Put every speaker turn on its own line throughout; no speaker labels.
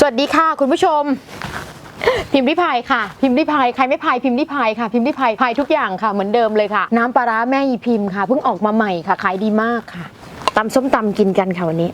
สวัสดีค่ะ คุณผู้ชม พิมพ์ริพายค่ะ พิมพ์ริพายใครไม่พายพิมพ์ริพายค่ะ พิมพ์ริพายพายทุกอย่างค่ะเหมือนเดิมเลยค่ะ น้ำปลาร้าแม่ยีพิมพ์ค่ะเพิ่งออกมาใหม่ค่ะขายดีมากค่ะตำส้มตำกินกันค่ะวันนี้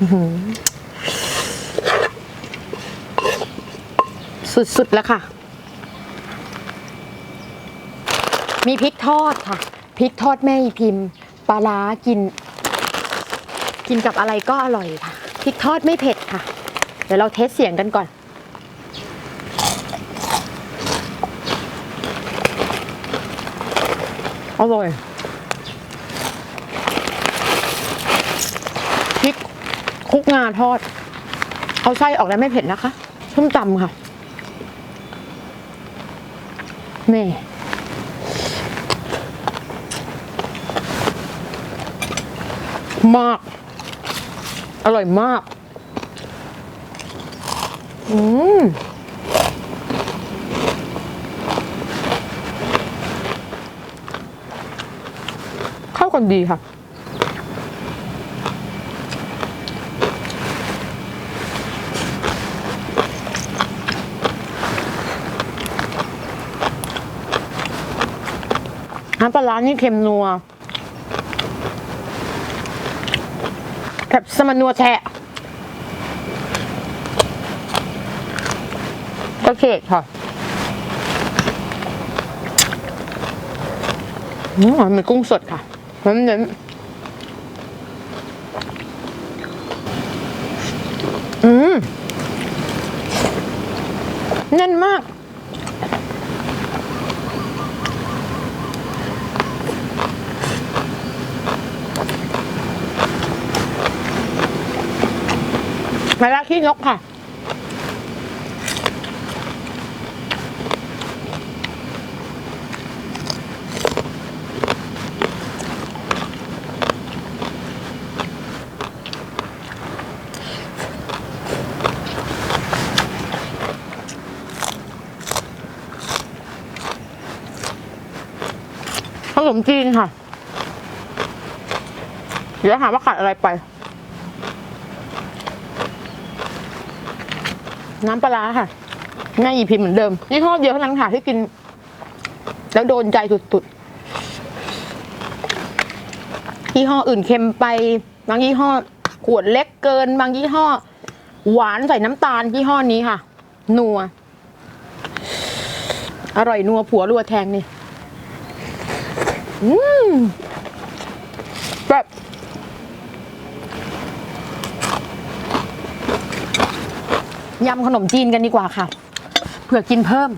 อื้อหือสุดๆแล้วค่ะ มีพริกทอดค่ะพริกทอดแม่ยีพิมพ์ปลาร้ากิน กินกับอะไรก็อร่อยค่ะพริกทอดไม่เผ็ดค่ะ เดี๋ยวเราเทสเสียงกันก่อน อร่อยพริกคลุกงาทอด เอาไส้ออกแล้วไม่เผ็ดนะคะส้มตำค่ะนี่มาก อร่อยมาก อืมเข้ากันดีค่ะน้ำปลาร้านี่เค็มนัว แบบ สมันนัวแทะก็เกค่ะอืมมันกุ้งสดค่ะเน้นเน้นอืมแน่นมาก มาลาขี้นกค่ะขนมจีนค่ะ เดี๋ยวหาว่าขาดอะไรไป น้ำปลาร้าค่ะแม่อีพิมเหมือนเดิมยี่ห้อเดียวเท่านั้นค่ะที่กิน แล้วโดนใจสุดๆยี่ห้ออื่นเค็มไป บางยี่ห้อขวดเล็กเกิน บางยี่ห้อ หวานใส่น้ำตาลยี่ห้อนี้ค่ะ นัว อร่อยนัวผัวรัวแทงนี่ อืมแบบ ยำขนมจีนกันดีกว่าค่ะ เผื่อกินเพิ่ม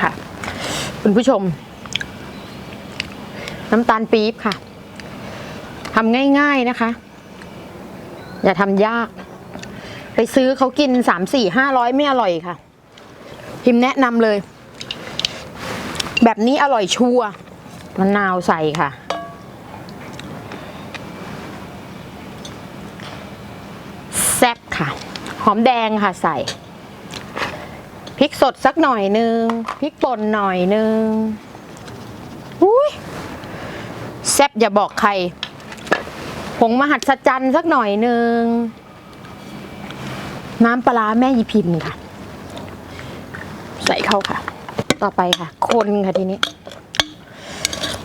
ค่ะ คุณผู้ชม น้ำตาลปี๊บค่ะทำง่ายๆนะคะ อย่าทำยาก ไปซื้อเขากินสามสี่ห้าร้อยไม่อร่อยค่ะ พิมพ์แนะนำเลย แบบนี้อร่อยชัวร์มะนาวใส่ค่ะ แซ่บ ค่ะ หอมแดงค่ะใส่พริกสดสักหน่อยนึงพริกป่นหน่อยนึงอุ้ยแซ่บอย่าบอกใครผงมหัศจรรย์สักหน่อยนึงน้ำปลาแม่ยีพิมค่ะ ใส่เข้าค่ะ ต่อไปค่ะ คนค่ะทีนี้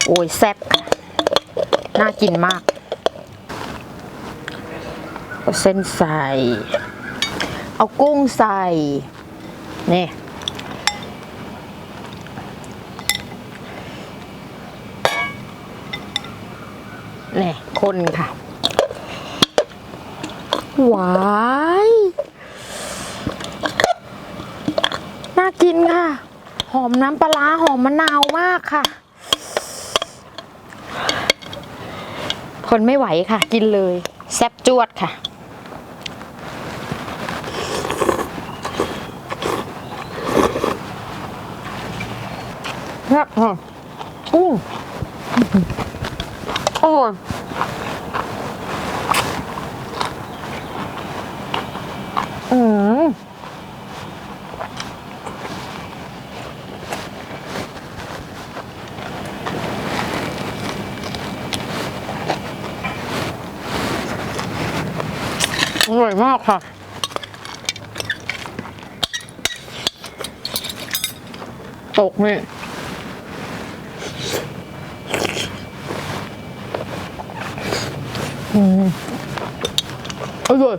โอ้ยแซ่บน่ากินมาก เอาเส้นใส่ เอากุ้งใส่ นี่ นี่ คนค่ะ หวายน่ากินค่ะ หอมน้ำปลาร้าหอมมะนาวมากค่ะคนไม่ไหวค่ะ กินเลย แซ่บจวดค่ะ แซ่บค่ะกุ้งอร่อยอืมอร่อยมากค่ะตกเนี่ย อืมอร่อย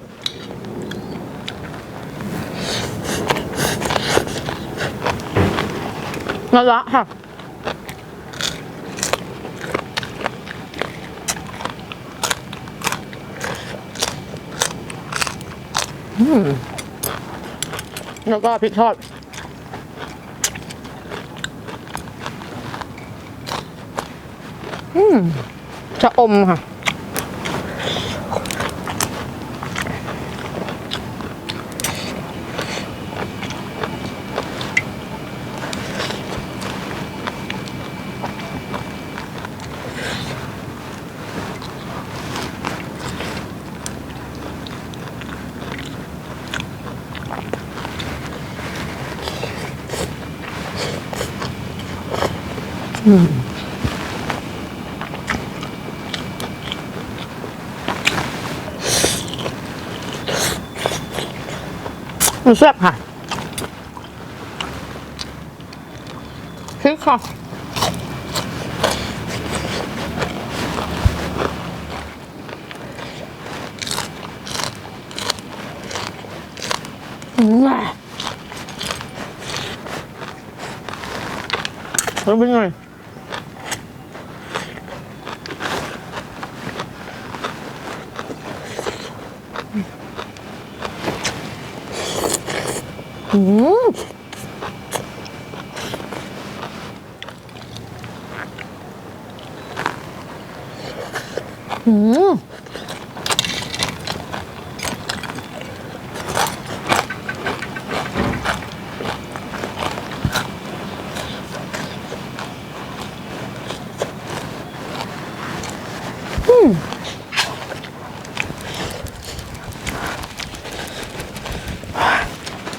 นั่นละค่ะแล้วก็พริกทอดอืมจะอมค่ะ มันแซ่บค่ะค่ะอืมอะแล้วเป็นไง อืมอืมอืม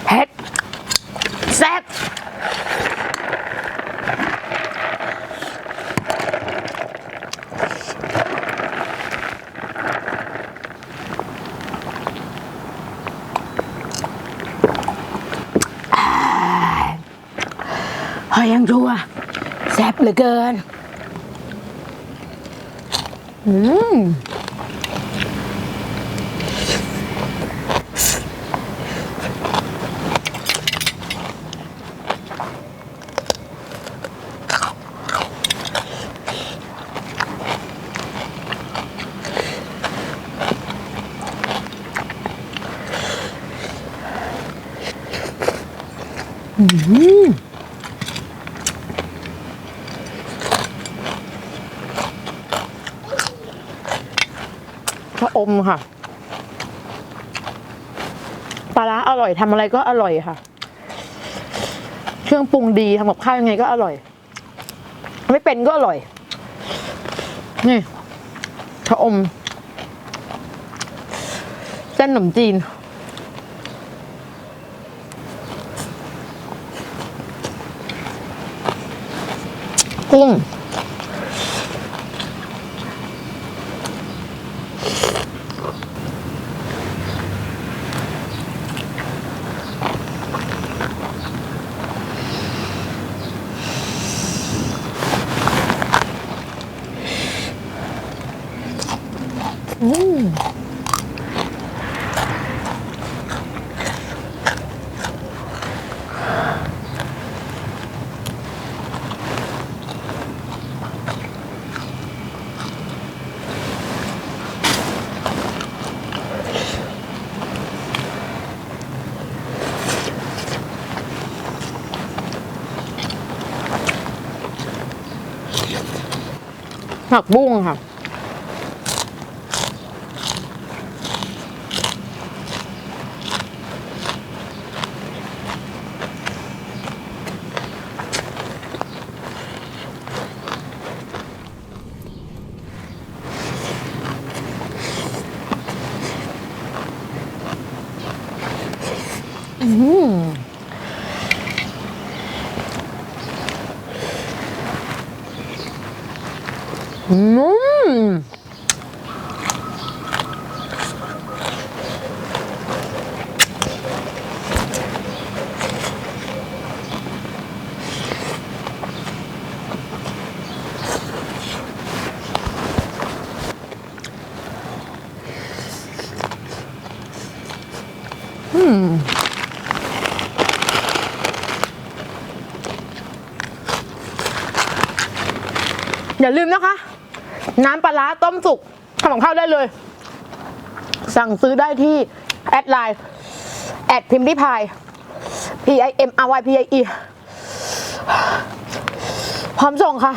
เผ็ดแซ่บ เฮ้ยยังชัวแซ่บเหลือเกิน อืมชะ อมค่ะ ปลาร้าอร่อยทำอะไรก็อร่อยค่ะ เครื่องปรุงดีทำกับข้าวยังไงก็อร่อย ไม่เป็นก็อร่อย นี่ชะอม เส้นขนมจีนกุ้ง ผักบุ้งค่ะ นุ่มอืมอย่าลืมนะคะ น้ำปลาร้าต้มสุกทำของข้าวได้เลย สั่งซื้อได้ที่ แอดไลน์ แอดพิมพ์ริพาย P I M R Y P I E พร้อมส่งค่ะ